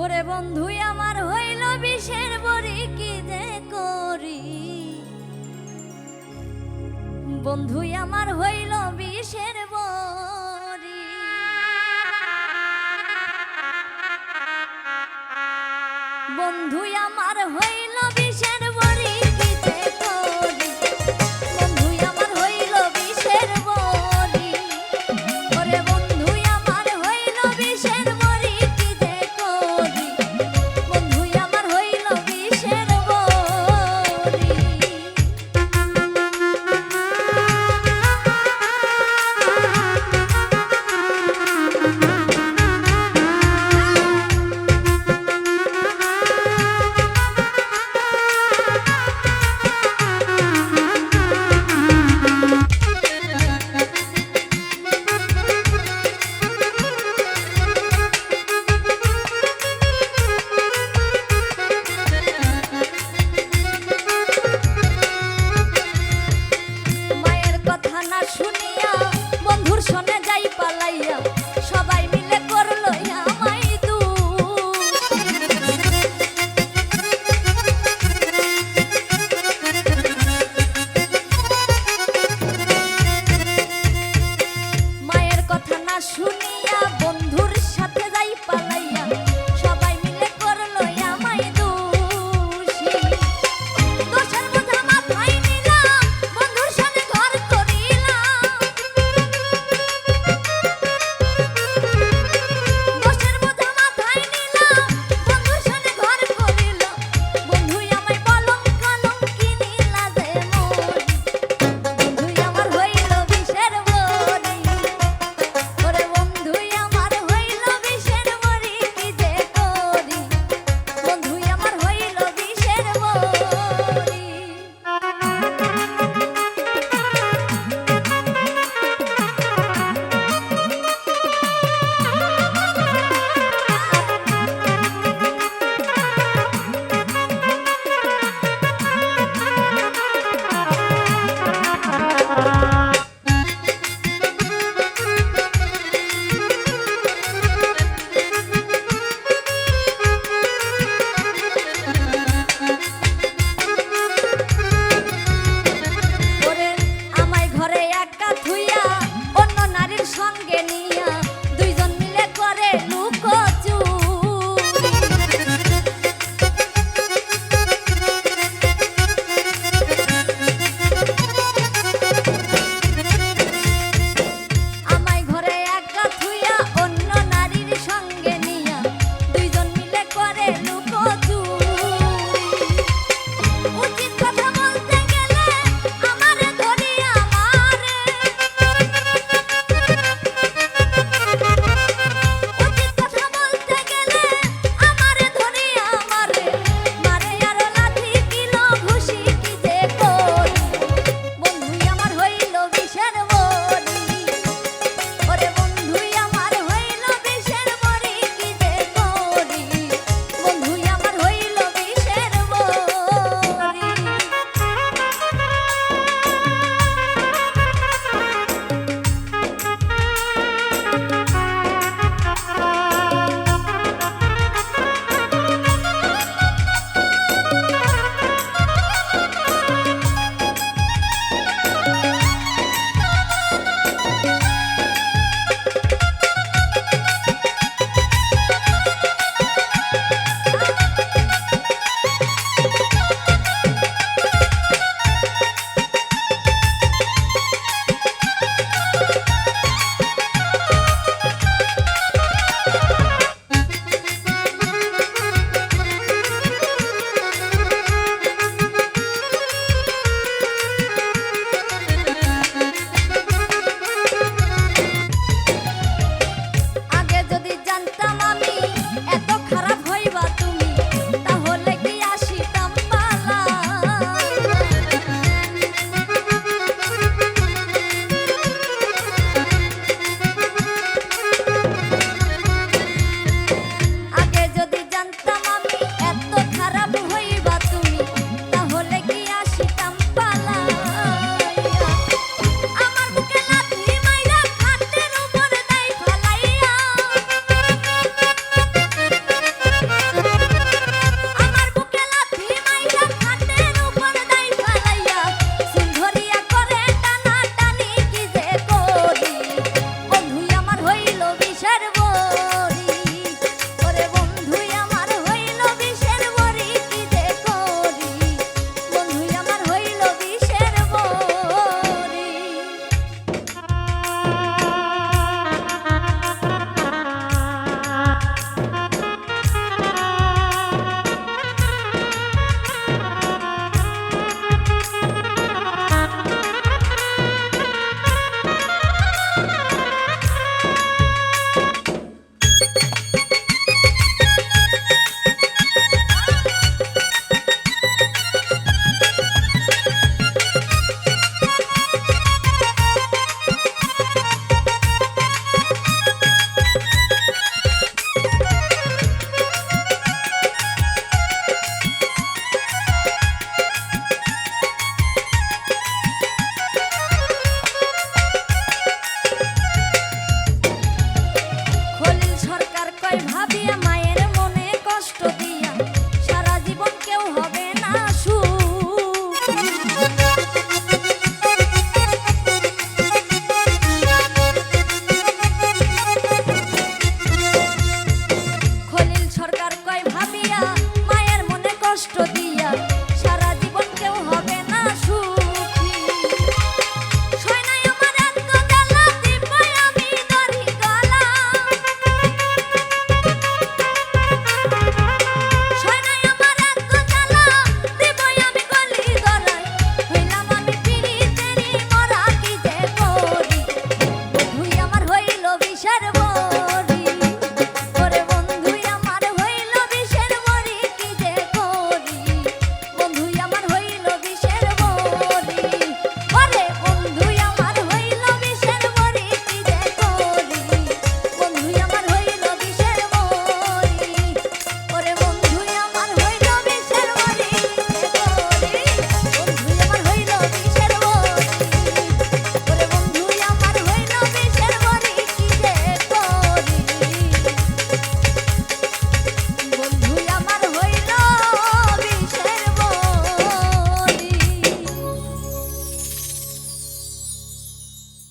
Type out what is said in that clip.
ওরে বন্ধুই, আমার হইল বিষের বড়ি, কি যে করি? বন্ধুই, আমার হইল বিষের বড়ি। বন্ধুই, আমার হইল বিষের বড়ি। সনে যাই Shut up.